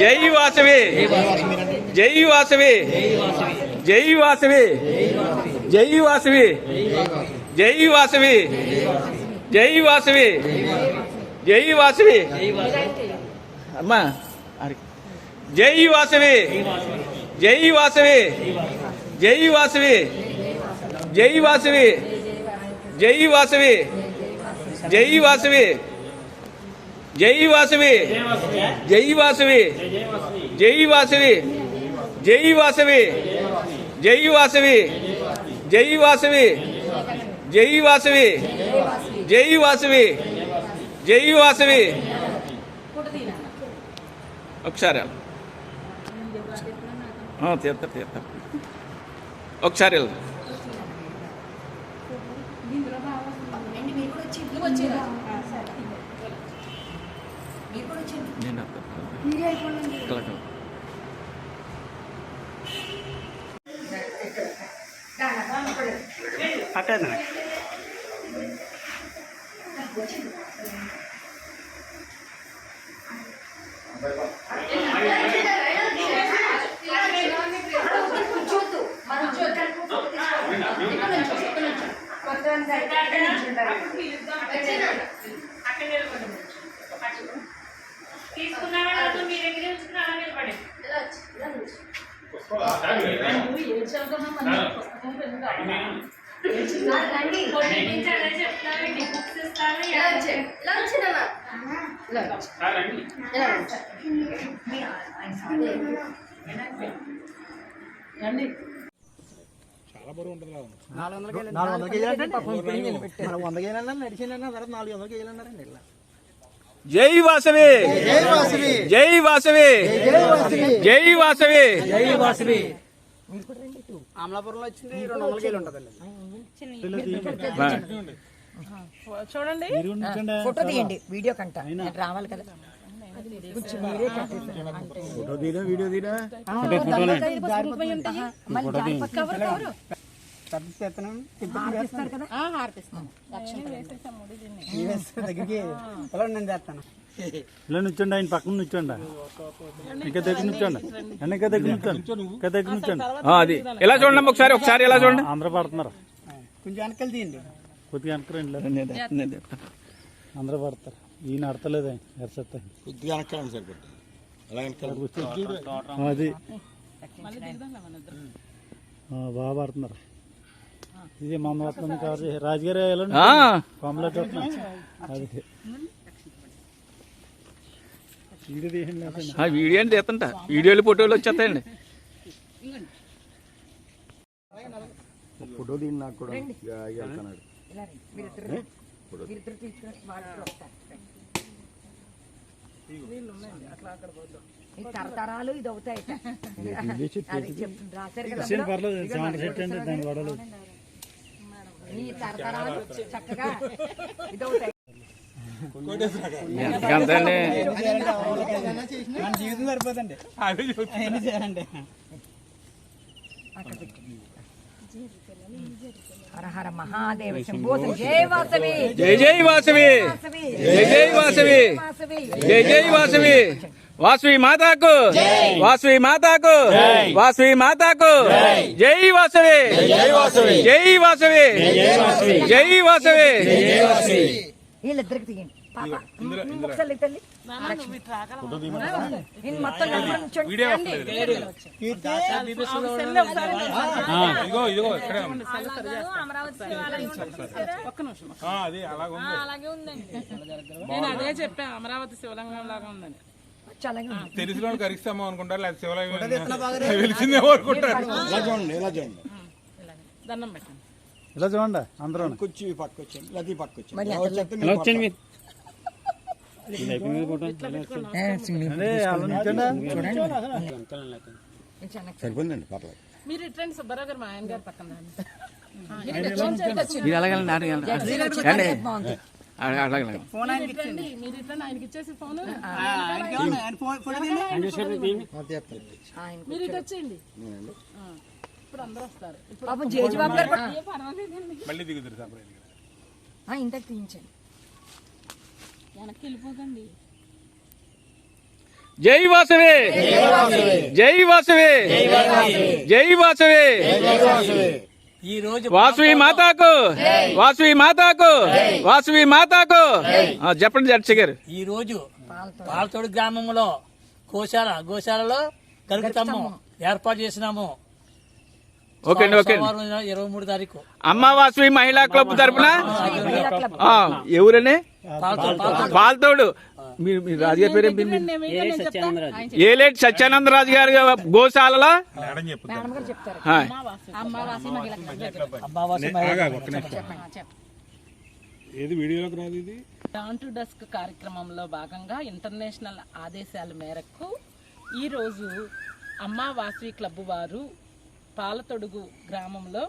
జై వాసవి జై వాసవి జై వాసవి జై వాసవి జై వాసవి జై వాసవి జై వాసవి అమ్మా జై వాసవి జై వాసవి జై వాసవి జై వాసవి జై వాసవి జై వాసవి జై వాసవి. జై వాసవి. జై వాసవి. జై వాసవి. జై వాసవి. జై వాసవి. జై వాసవి. జై వాసవి. జై వాసవి. ఒకసారి తీర్థ తీర్థ ఒకసారి వెళ్దాం. నేను కలకం అట్టేదా ఇస్తారు నాలుగు వందల కేజీలు అంటే పాపం మనం వంద కేజీలు అన్నా నడిచిందన్నా తర్వాత నాలుగు వందల కేజీలు అన్నారండి ఇలా జై వాసవి. జై వాసవి. జై వాసవి. జై వాసవి. జై వాసవి. అమలాపురంలో వచ్చింది రెండు వందల కేలు చూడండి. వీడియో కంట. రావాలి కదా. దగ్గరికి నేను చేస్తాను. ఇలా నుంచోండి ఆయన పక్కన నుంచోండి. ఇంకా దగ్గర నుంచోండి. ఇంకా దగ్గర నుంచోండి. ఇంకా దగ్గర నుంచోండి. అది. ఎలా చూడండి ఒకసారి ఒకసారి ఎలా చూడండి? అందరూ పడుతున్నారు. కొంచెం వెనకాల తీయండి. కొద్దిగా వెనకరండి అందరూ పడతారు ఈయన ఆడతలేదు ఆయన ఎరసత్తా కొద్దిగా వెనకాలండి సరిపోతుంది అలా వెనకాల అది. ఆ, బాగా పడుతున్నారు. ఇది మా మొత్తం కాదు రాజుగారు ఆ, కాంప్లెట్ అది. వీడియో అండి తీస్తుంటా వీడియోలు ఫోటోలు వచ్చేస్తాయండి. ఫోటో దీన్ని నాకు తరతరాలు చక్కగా ఇది అవుతాయి ఎంతండి మన జీవితం సరిపోదండి అవన్నీ చేయాలండి హర హర మహాదేవ శంభో జయ వాసవి. జై జై వాసవి. వాసవి జై జై వాసవి వాసవి. జై జై వాసవి. వాసవి మాతాకు. వాసవి మాతాకు. వాసవి మాతాకు. జై వాసవి. జై వాసవి. జై వాసవి. జై వాసవి. వీళ్ళిద్దరికి తీయండి. నేను అదే చెప్పా అమరావతి శివలింగం లాగా ఉందండి తెలిసిన వాళ్ళు అనుకుంటారు లేదా శివలింగం తెలిసిందేమో అనుకుంటారు. దండం పెట్టండి. ఇలా చూడండి అందరూ. పట్టుకొచ్చి పట్టుకొచ్చాను లతి పట్టుకొచ్చాను సరిపోయిందండి పర్లేదు. మీరు ఇట్రండి సుబ్బారావు గారు మా ఆయన గారు పక్కన రండి. మీరు అలాగే అండి బాగుంది. అలాగే మీరు ఇట్రండి మీరు ఇట్రండి ఆయనకి ఇచ్చేసి ఫోన్. ఆయన మీరు ఇటు వచ్చేయండి. ఆ. ఇప్పుడు అందరూ వస్తారు. ఇప్పుడు పాపం జేజీ బాబు గారు కూడా- ఏ పర్వాలేదండి మళ్ళీ దిగుతారు సపరేట్ ఆ, ఇంతకు తీయించండి వెనక్కి వెళ్ళిపోకండి జై వాసవి. జై వాసవి. జై వాసవి. ఈ రోజు వాసవి మాతాకు. వాసవి మాతాకు. వాసవి మాతాకు. చెప్పండి జడ్జి గారు. ఈ రోజు పాలతోడు గ్రామంలో గోశాల గోశాలలో గరుగుతమ్మం ఏర్పాటు చేసినాము. ఓకే ఓకే ఇరవై మూడు తారీఖు. అమ్మ వాసవి మహిళా క్లబ్ తరపున? ఆ, ఎవరనే? పాలతోడు మీరు మీ రాజుగారి పేరు ఏం పేరు? ఏలేటి గారి గోశాలలో? అమ్మావాసి మహిళ ఏది వీడియోలోకి రాదు ఇది? డౌన్ టు డస్క్ కార్యక్రమంలో భాగంగా ఇంటర్నేషనల్ ఆదేశాల మేరకు ఈరోజు అమ్మా వాసవి క్లబ్ వారు పాలతొడుగు గ్రామంలో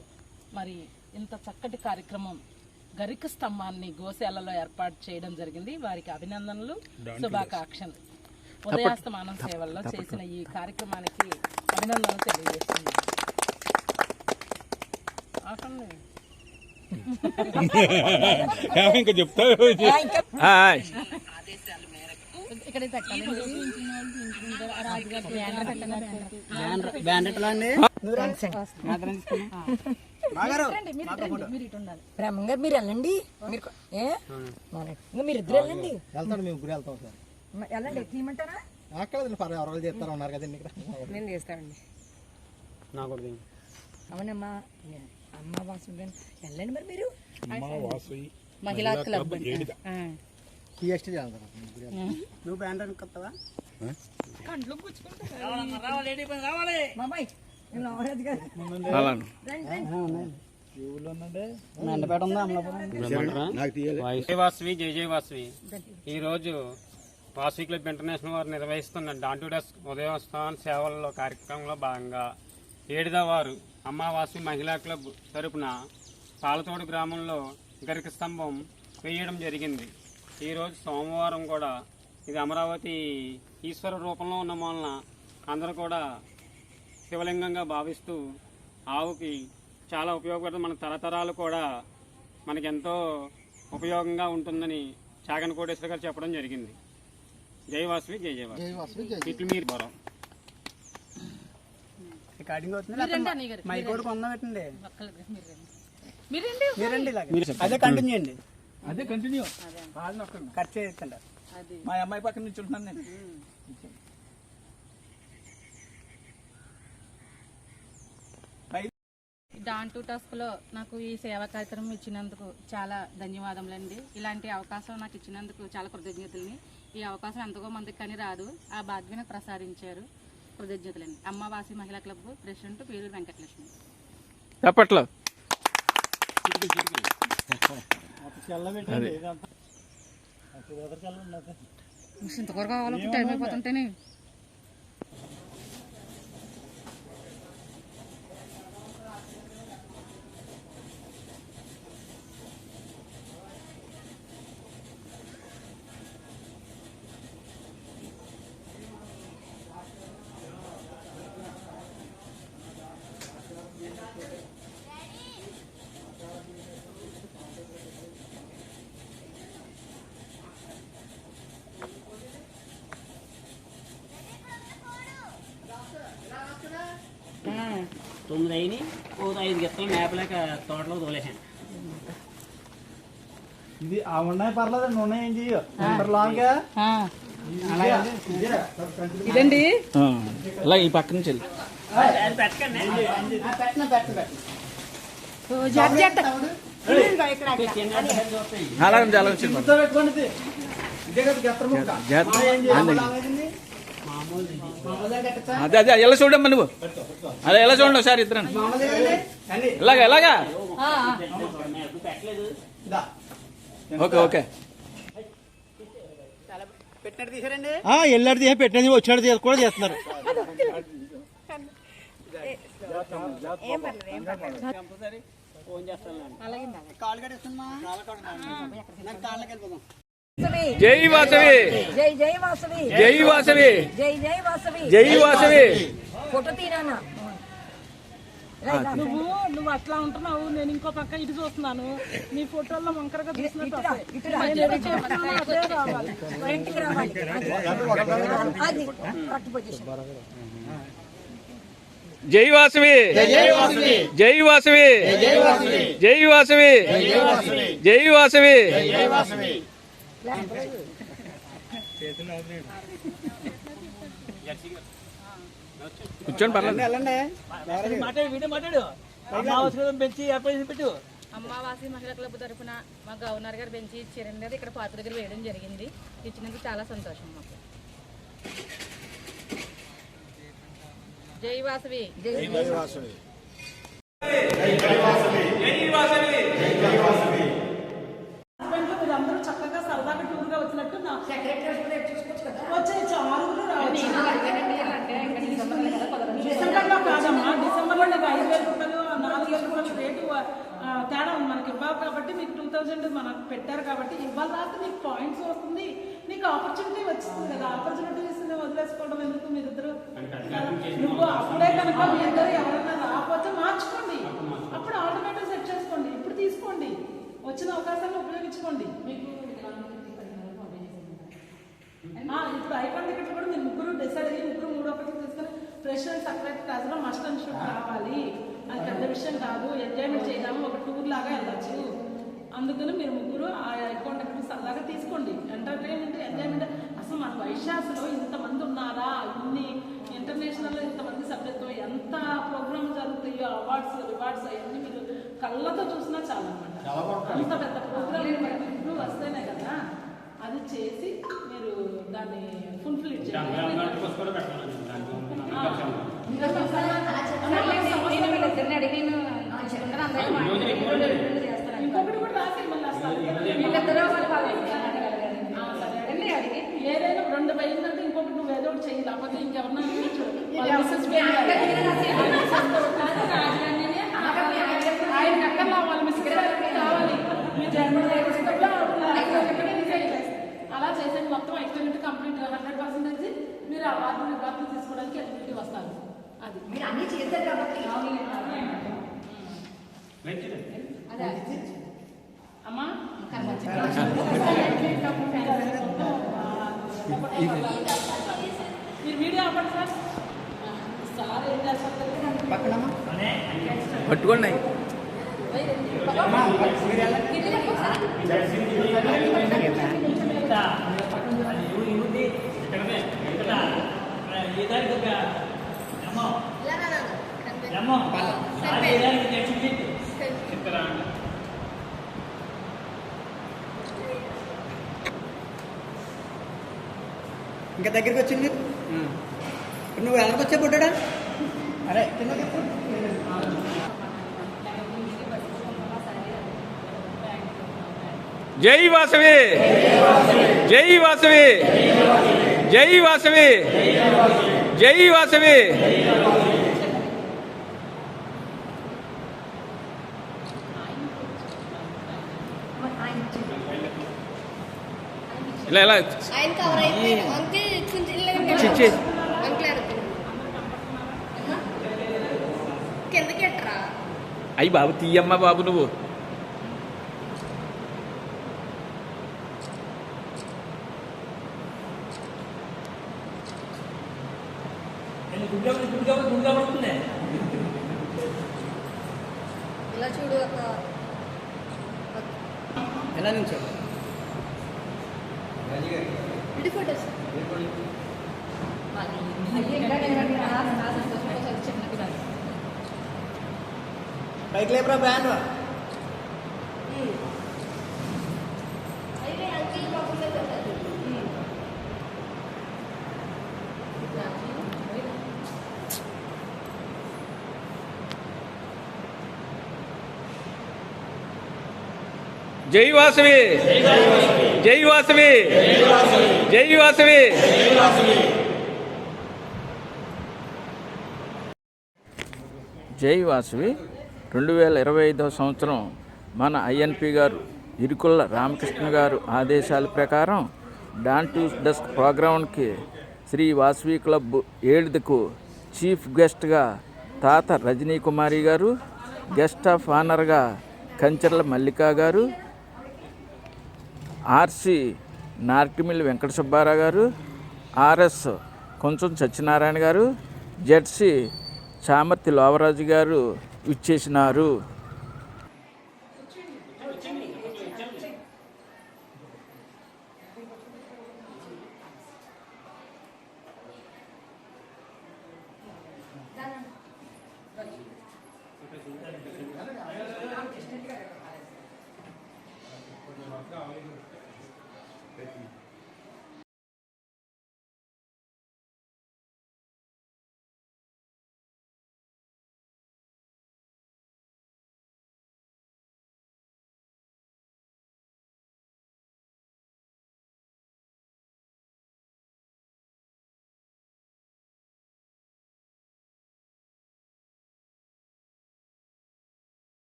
మరి ఇంత చక్కటి కార్యక్రమం గరిక స్తంభాన్ని గోశాలలో ఏర్పాటు చేయడం జరిగింది. వారికి అభినందనలు. శుభాకాంక్షలు. ఉదయాస్తమానం సేవల్లో చేసిన ఈ కార్యక్రమానికి అభినందనలు తెలియజేస్తుంది. ఇంకా చెప్తా ఆ, ఆ. ఇక్కడ మీరు వెళ్ళండి. మీరు ఏ? ఇద్దరు వెళ్ళండి. వెళ్తాడు మేము గురి వెళ్తాం సార్ వెళ్ళండి తీయమంటారా అక్కడ పర్వాలేదు ఎవరు చేస్తారు ఉన్నారు కదండి ఇక్కడ నేను చేస్తానండి. అవునమ్మా. అమ్మ వాసు వెళ్ళండి మరి మీరు. మహిళా క్లబ్ టీఎస్టీ నువ్వు బ్యాండ్ అనుకొస్తావా బాబాయ్ నేను అవరాజ్ గారు అలాను. మెండపేట ఉందా అమలాపురం నాకు తీయాలి జై వాసవి జై జై వాసవి. ఈరోజు వాసవి క్లబ్ ఇంటర్నేషనల్ వారు నిర్వహిస్తున్న డాంటు డస్క్ ఉదయోత్సవాన్ సేవల్లో కార్యక్రమంలో భాగంగా ఏడిద వారు అమ్మా వాసవి మహిళా క్లబ్ తరపున పాలతోడు గ్రామంలో గరిక స్తంభం వేయడం జరిగింది. ఈరోజు సోమవారం కూడా ఇది అమరావతి ఈశ్వర రూపంలో ఉన్న వలన అందరూ కూడా శివలింగంగా భావిస్తూ ఆవుకి చాలా ఉపయోగపడుతుంది. మన తరతరాలు కూడా మనకెంతో ఉపయోగంగా ఉంటుందని చాగన్ కోటేశ్వర గారు చెప్పడం జరిగింది. జై వాసవి జై జై వాసవి. ఇట్లు మీరు బరం రికార్డింగ్ అవుతుంది కూడా కొందాం పెట్టండి. మీరండి. అదే కంటిన్యూ చేయండి. అదే కంటిన్యూ కట్ చేయకండి అది. మా అమ్మాయి పక్కన నుంచి ఉంటున్నాను నేను. డాన్ టు టస్క్లో నాకు ఈ సేవా కార్యక్రమం ఇచ్చినందుకు చాలా ధన్యవాదములండి. ఇలాంటి అవకాశం నాకు ఇచ్చినందుకు చాలా కృతజ్ఞతల్ని. ఈ అవకాశం ఎంతగో మందికి కానీ రాదు. ఆ భాగ్యను ప్రసాదించారు కృతజ్ఞతలండి. అమ్మవాసి మహిళా క్లబ్ ప్రెసిడెంట్ పేరు వెంకటలక్ష్మి. చెప్పట్లో ఇంతవరకు కావాలంటే టైం అయిపోతుంటేనే. తొమ్మిది అయినాయి ఓ ఐదు గిత్తలు మేపలేక తోటలో తోలేసాను ఇది ఆ ఉన్నాయి పర్లేదు నూనె ఏం చెయ్యు లాంగ్ ఇదండి? అలా ఈ పక్క నుంచి అలా అలా. అదే అదే. ఎలా చూడమ్మా నువ్వు? అదే ఎలా చూడండి ఒకసారి ఇద్దరు ఇలాగా ఎలాగా ఓకే ఓకే. ఎల్లాడి తీసి పెట్టినది వచ్చాడు కూడా చేస్తున్నారు. జై వాసవి. జై జై వాసవి. జై వాసవి. జై జై వాసవి. జై వాసవి. ఫోటో తీరానా. నువ్వు నువ్వు అట్లా ఉంటున్నావు నేను ఇంకో పక్క ఇటు చూస్తున్నాను. నీ ఫోటోల్లో వంకరగా చూసినట్టు జై వాసవి. జై వాసవి. జై వాసవి. జై వాసవి. జై వాసవి కూర్చోండి పర్లేదు. మాట్లాడు మాట్లాడు పెంచి ఏర్పాటు పెట్టు అమ్మావాసి మహిళా క్లబ్ తరపున మా గవర్నర్ గారు బెంచి ఇచ్చారండి. ఇక్కడ పార్క్ దగ్గర వేయడం జరిగింది. ఇచ్చినందుకు చాలా సంతోషం మాకు. జై వాసవి. హస్బెండ్ మీరందరూ చక్కగా సరదాగా టూర్గా వచ్చినట్టు నా వచ్చేయచ్చు ఆరుగురు రావచ్చు డిసెంబర్లో కాదమ్మా డిసెంబర్లో నీకు ఐదు వేల రూపాయలు నాలుగు వేల రూపాయలు రేటు ఆ, తేడా ఉంది మనకి ఇవ్వాలి కాబట్టి మీకు టూ థౌజండ్ మనకు పెట్టారు రాస్తే నీకు పాయింట్స్ వస్తుంది. నీకు ఆపర్చునిటీ వచ్చింది కదా. ఆపర్చునిటీస్ వదిలేసుకోవడం ఎందుకు మీరిద్దరు? నువ్వు అప్పుడే కనుక మీ ఇద్దరు ఎవరైనా రాకపోతే మార్చుకోండి. అప్పుడు ఆటోమేటిక్ సెట్ చేసుకోండి. ఇప్పుడు తీసుకోండి. వచ్చిన అవకాశాన్ని ఉపయోగించుకోండి. మీకు ఇప్పుడు ఐకాన్ టికెట్ కూడా మీరు ముగ్గురు డిసైడ్ అయ్యి ముగ్గురు మూడో ఒకటి తీసుకొని ఫ్రెష్ అండ్ సపరేట్ క్లాస్లో మస్ట్ అండ్ షుడ్ రావాలి. అది పెద్ద విషయం కాదు. ఎంజాయ్మెంట్ చేద్దాము. ఒక టూర్ లాగా వెళ్ళచ్చు. అందుకని మీరు ముగ్గురు ఆ అకౌంట్ టికెట్ సరదాగా తీసుకోండి. ఎంటర్టైన్మెంట్ ఎంజాయ్మెంట్ అసలు మన వైశాఖలో ఇంతమంది ఉన్నారా? ఇన్ని ఇంటర్నేషనల్ ఇంతమంది సభ్యత్వం ఎంత ప్రోగ్రామ్ జరుగుతాయో అవార్డ్స్ రివార్డ్స్ అవన్నీ మీరు కళ్ళతో చూసినా చాలా అనమాట అంత పెద్ద ప్రోగ్రామ్ ఇప్పుడు వస్తేనే కదా అది చేసి మీరు దాన్ని ఫుల్ఫిల్ చేయాలి ఇంకొకటి ఏదైనా రెండు అయిందంటే ఇంకొకటి నువ్వు ఏదో ఒకటి చెయ్యి లేకపోతే ఇంకెవరన్నా ఆయన అక్కర్లా వాళ్ళ మిస్సెస్ కావాలి మీ అలా చేసేది. మొత్తం ఎక్స్పెరిమెంట్ కంప్లీట్ హండ్రెడ్ పర్సెంటేజ్ మీరు అవార్డు రివార్డు తీసుకోవడానికి ఎలిజిబిలిటీ వస్తారు. అది. మీరు అన్ని చేశారు కాబట్టి అమ్మా మీరు వీడియో ఆపండి సార్. సార్ ఏం చేస్తారు పట్టుకోండి ఏ దానికి ఒక అమ్మో అమ్మో ఏ దానికి టెన్షన్ పెట్టు ఇంకా దగ్గరికి వచ్చింది? నువ్వు ఎలాగ వచ్చా పుట్టాడా అరే కిందకి ఎక్కు. జై వాసవి. జై వాసవి. జై వాసవి. జై వాసవి. ఇలా ఇలా. ఎట్రా అయ్యి బాబు తీయమ్మ బాబు నువ్వు. ఇలా చూడు ఒక ఎలా నుంచో? ఇది ఫోటోస్. పైకి లేపరా బ్యాన్ అయితే అంకిల్ కాకుండా పెట్టాలి జై వాసవి జై వాసవి జై వాసవి జై వాసవి రెండు వేల ఇరవై ఐదవ సంవత్సరం మన ఐఎన్పి గారు ఇరుకుల రామకృష్ణ గారు ఆదేశాల ప్రకారం డాన్ టూ డెస్క్ ప్రోగ్రాంకి శ్రీ వాసవి క్లబ్ ఏడుదకు చీఫ్ గెస్ట్గా తాత రజనీ కుమారి గారు గెస్ట్ ఆఫ్ ఆనర్గా కంచర్ల మల్లికా గారు ఆర్సి నార్కిమిల్ వెంకట సుబ్బారావు గారు ఆర్ఎస్ కొంచెం సత్యనారాయణ గారు జెడ్సీ చామర్తి లోవరాజు గారు ఇచ్చేసినారు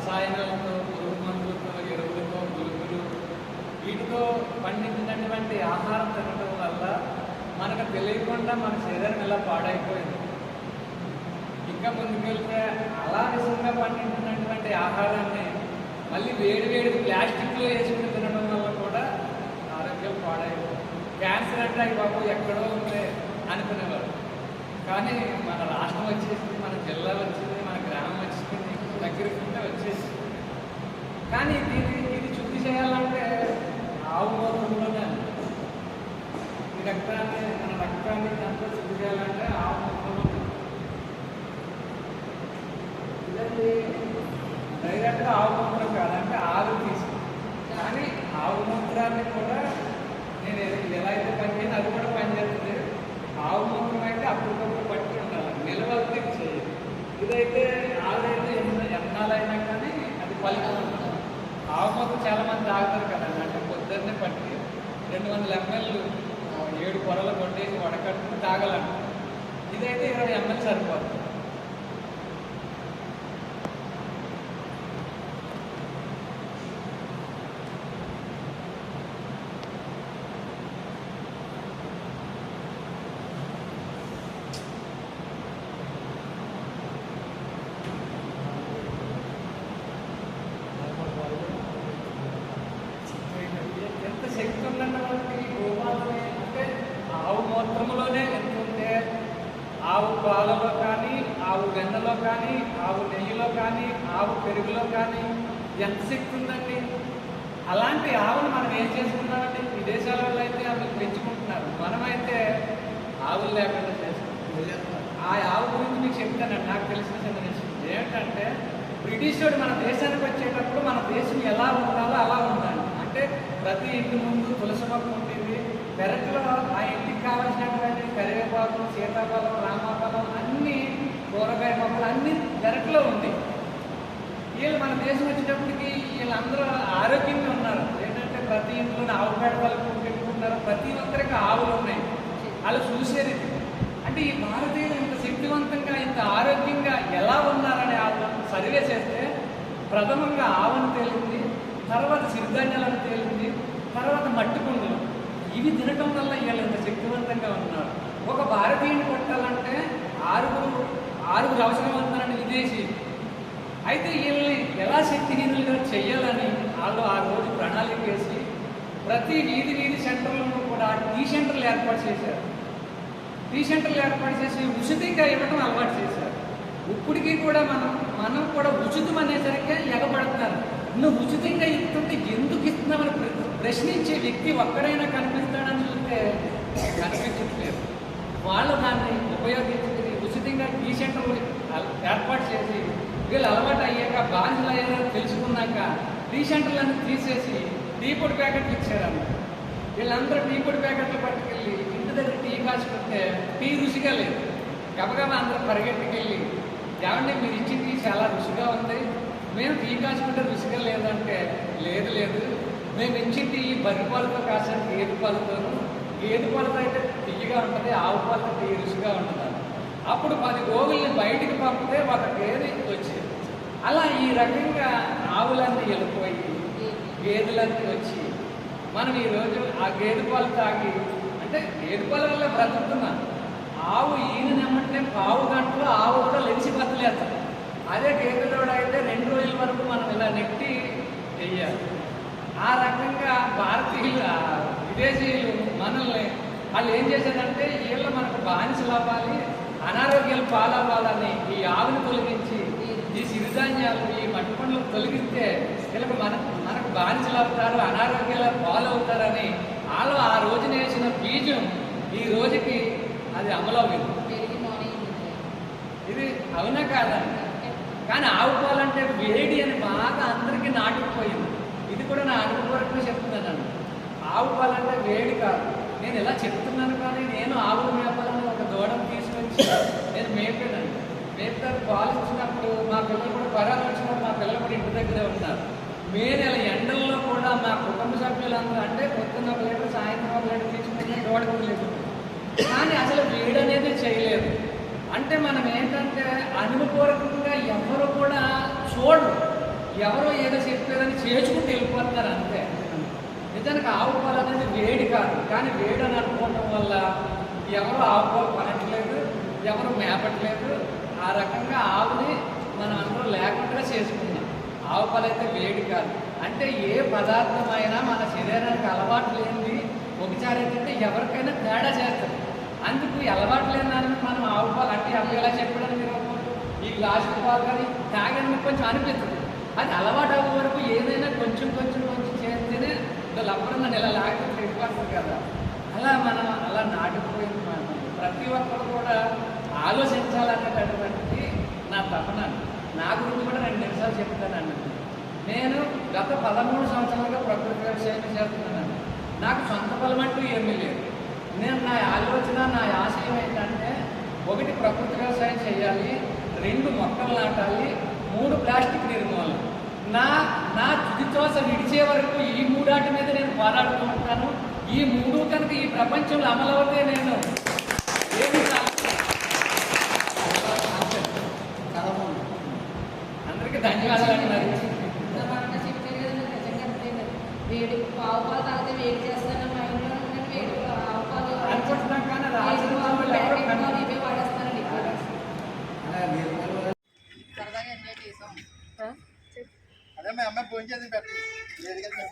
రసాయనాలతో పురుగు మందులతో ఎరువులతో పురుగులు. వీటితో పండించినటువంటి ఆహారం తినడం వల్ల మనకు తెలియకుండా మన శరీరం ఇలా పాడైపోయింది. ఇంకా ముందుకెళ్తే అలా విధంగా పండించినటువంటి ఆహారాన్ని మళ్ళీ వేడి వేడి ప్లాస్టిక్లో వేసుకుని తినడం వల్ల కూడా ఆరోగ్యం పాడైపోయింది క్యాన్సర్ అంటే అవి బాబు ఎక్కడో ఉంటే అనుకునేవారు. కానీ మన రాష్ట్రం వచ్చేసింది మన జిల్లా వచ్చింది మన గ్రామం వచ్చింది దగ్గరికి కానీ దీన్ని ఇది శుద్ధి చేయాలంటే ఆవు మూత్రంలోనే ఈ రక్తాన్ని మన రక్తాన్ని దాంట్లో శుద్ధి చేయాలంటే ఆవు మూత్రంలో ఇదండి డైరెక్ట్గా ఆవు మూత్రం కాదంటే ఆవు తీసి కానీ ఆవు మూత్రాన్ని కూడా నేను ఎలా అయితే పనిచేయను అది కూడా పనిచేస్తుంది ఆవు మూత్రం అయితే అప్పటికప్పుడు పట్టి ఉండాలి నిలవలకి చేయాలి ఇదైతే ఆదైతే ఎన్న ఎన్నాలైనా కానీ అది ఫలితం ఉంటుంది ఆవు చాలా మంది తాగుతారు కదండి అంటే పొద్దున్నే పట్టి రెండు వందల ఎంఎల్ ఏడు పొరలు కొట్టేసి వడకట్టుకుని తాగాలంట. ఇదైతే ఇరవై ఎంఎల్ సరిపోతుంది ఎంత శక్తి ఉందన్న వాళ్ళకి గోమాతనే అంటే ఆవు మూత్రములోనే ఎంత ఉంటే ఆవు పాలలో కానీ ఆవు వెన్నలో కానీ ఆవు నెయ్యిలో కానీ ఆవు పెరుగులో కానీ ఎంత శక్తి ఉందండి? అలాంటి ఆవులు మనం ఏం చేసుకున్నామంటే విదేశాల వాళ్ళు అయితే ఆవులు పెంచుకుంటున్నారు. మనమైతే ఆవులు లేకుండా చేసుకుంటున్నాం. ఆ ఆవు గురించి మీకు చెప్తానండి. నాకు తెలిసిన చిన్న విషయం ఏంటంటే బ్రిటిష్ వాడు మన దేశానికి వచ్చేటప్పుడు మన దేశం ఎలా ఉండాలో అలా ఉండాలి. అంటే ప్రతి ఇంటి ముందు తులసి మొక్క ఉంటుంది. పెరట్లో ఆ ఇంటికి కావాల్సినటువంటి కరివేపాకు సీతాఫలం రామాఫలం అన్ని కూరగాయ మొక్కలు అన్ని పెరట్లో ఉంది వీళ్ళు వచ్చేటప్పటికి వీళ్ళందరూ ఆరోగ్యంగా ఉన్నారు. ఏంటంటే ప్రతి ఇంట్లోనే ఆవు పేడ వాళ్ళు పెట్టుకుంటున్నారు. ప్రతి ఒక్కరికి ఆవులు ఉన్నాయి. వాళ్ళు చూసేది అంటే ఈ భారతీయులు ఇంత శక్తివంతంగా ఇంత ఆరోగ్యంగా ఎలా ఉన్నారని వాళ్ళు సర్వే చేస్తే ప్రథమంగా ఆవును తేలింది తర్వాత సిరిధాన్యాలను తేలింది తర్వాత మట్టి కుండలు ఇవి తినటం వల్ల వీళ్ళు ఇంత శక్తివంతంగా ఉన్నారు. ఒక భారతీయుని కొట్టాలంటే ఆరుగురు ఆరుగురు అవసరం ఉన్నారని విదేశీ అయితే వీళ్ళని ఎలా శక్తిహీనులుగా చేయాలని వాళ్ళు ఆ రోజు ప్రణాళిక వేసి ప్రతి వీధి వీధి సెంటర్లను కూడా టీ సెంటర్లు ఏర్పాటు చేశారు. టీ సెంటర్లు ఏర్పాటు చేసి ఉచితంగా ఇవ్వడం అలవాటు చేశారు. ఇప్పటికీ కూడా మనం మనం కూడా ఉచితం అనేసరికి ఎగబడుతున్నారు. నువ్వు ఉచితంగా ఇస్తుంటే ఎందుకు ఇస్తున్నామని ప్రశ్నించే వ్యక్తి ఒక్కడైనా కనిపిస్తాడని చూస్తే కనిపించట్లేదు. వాళ్ళు దాన్ని ఉపయోగించుకుని ఉచితంగా టీ సెంటర్లు ఏర్పాటు చేసి వీళ్ళు అలవాటు అయ్యాక బాధ్యులు అయ్యారని తెలుసుకున్నాక రీసెంటర్లను తీసేసి టీ పొడి ప్యాకెట్లు ఇచ్చారన్న. వీళ్ళందరూ టీ పొడి ప్యాకెట్లు పట్టుకెళ్ళి ఇంటి దగ్గర టీ కాచుకుంటే టీ రుచిగా లేదు. గబగబా అందరూ పరిగెట్టుకెళ్ళి ఏమంటే మీరు ఇచ్చి టీ చాలా రుచిగా ఉంది. మేము టీ కాచుకుంటే రుచిగా లేదంటే లేదు లేదు. మేము ఇచ్చి టీ బర్రె పాలతో కాసిన గేదె పాలతోను. గేదె పాలతో అయితే తీయగా ఉంటుంది ఆవు పాలతో టీ రుచిగా ఉంటుంది అప్పుడు పది గోగుల్ని బయటికి పంపితే ఒక గేదె వచ్చింది అలా ఈ రకంగా ఆవులన్నీ వెళ్ళిపోయి గేదెలన్నీ వచ్చి మనం ఈరోజు ఆ గేదె పాలు తాగి అంటే గేదె పాల వల్ల బ్రతుకుతున్నాం ఆవు ఈయన నమ్మంటే పావు గంటలో ఆవు కూడా లెచ్చి బతలేదు అదే గేదెలోడు అయితే రెండు రోజుల వరకు మనం ఇలా నెట్టి వెయ్యాలి ఆ రకంగా భారతీయులు విదేశీయులు మనల్ని వాళ్ళు ఏం చేశారంటే వీళ్ళు మనకు బానిసలు అవ్వాలి అనారోగ్యాలు పాలవ్వాలని ఈ ఆవుని తొలగించి ఈ సిరిధాన్యాలు ఈ మట్టి పండ్లు తొలగిస్తే వీళ్ళకి మన మనకు బానిసలు అవుతారు అనారోగ్యాల పాలవుతారని వాళ్ళు ఆ రోజున వేసిన బీజం ఈ రోజుకి అది అమలవుతుంది ఇది అవునా కాదా? కానీ ఆవు పాలంటే వేడి అని బాగా అందరికీ నాటుకుపోయింది. ఇది కూడా నా అనుభవపూర్వకంగా చెప్తున్నాను. ఆవు పాలంటే వేడి కాదు. నేను ఇలా చెప్తున్నాను కానీ నేను ఆవులు మేపాలని ఒక దూడం తీసుకొచ్చి నేను మేపాను మేపుతారు పాలు ఇచ్చినప్పుడు మా పిల్లలు కూడా పరాలు వచ్చినప్పుడు మా పిల్లలు కూడా ఇంటి దగ్గరే ఉన్నారు మే నెల ఎండల్లో కూడా మా కుటుంబ సభ్యులందరూ అంటే పొద్దున్న ఒక లీటర్ సాయంత్రం ఒక లీటర్ తీసుకుంటే దూడ లేదు కానీ అసలు వేడి అనేది చేయలేదు. అంటే మనం ఏంటంటే అనుభవపూర్వకంగా ఎవరు కూడా చూడరు. ఎవరో ఏదో చెప్పేదని చేసుకుంటూ వెళ్ళిపోతున్నారు అంతే. నిజానికి ఆవు పాలు అనేది వేడి కాదు. కానీ వేడి అని అనుకోవటం వల్ల ఎవరు ఆవు పాలు కొనట్లేదు ఎవరు మేపట్లేదు ఆ రకంగా ఆవుని మనం అందరూ లేకుండా చేసుకుందాం. ఆవు పాలైతే వేడి కాదు. అంటే ఏ పదార్థమైనా మన శరీరానికి అలవాటు లేనిది ఒకసారి ఏంటంటే ఎవరికైనా తేడా చేస్తుంది. అందుకు అలవాటు లేని దానికి మనం ఆవు పాలు అంటే అవి ఎలా చెప్పడం మీరు ఈ గ్లాసు పాలు కానీ తాగడానికి కొంచెం అనిపిస్తుంది. అది అలవాటు అవ్వే వరకు ఏదైనా కొంచెం కొంచెం కొంచెం చేస్తేనే వీళ్ళు అప్పుడు మన ఇలా లేకపోతే కదా. అలా మనం అలా నాటిపోయింది మనం. ప్రతి ఒక్కరు కూడా ఆలోచించాలనేటటువంటిది నా తపన. నా గురించి కూడా రెండు నిమిషాలు చెప్తానండి. నేను గత పదమూడు సంవత్సరాలుగా ప్రకృతి వ్యవసాయం చేస్తున్నానండి. నాకు సొంత ఫలం అంటూ ఏమీ లేదు. నేను నా ఆలోచన నా ఆశయం ఏంటంటే ఒకటి ప్రకృతి వ్యవసాయం చేయాలి రెండు మొక్కలు నాటాలి మూడు ప్లాస్టిక్ నిర్మూలన. నా నా తుదిశ్వాస విడిచే వరకు ఈ మూడాటి మీద నేను పోరాడుతూ ఉంటాను. ఈ మూడు కనుక ఈ ప్రపంచంలో అమలవుతే నేను ఏమి సాధిస్తాను? చాలా బాగుంది అందరికీ ధన్యవాదాలు. మరి వేడి పావు పాలు తాగితే వేడి చేస్తాను మా ఇంట్లో వేడి ఆవు పాలు అనుకుంటున్నాం కానీ ఇవే వాడేస్తానండి సరదాగా ఎంజాయ్ చేసాం అదే మీ అమ్మాయి ఫోన్ చేసి పెట్టండి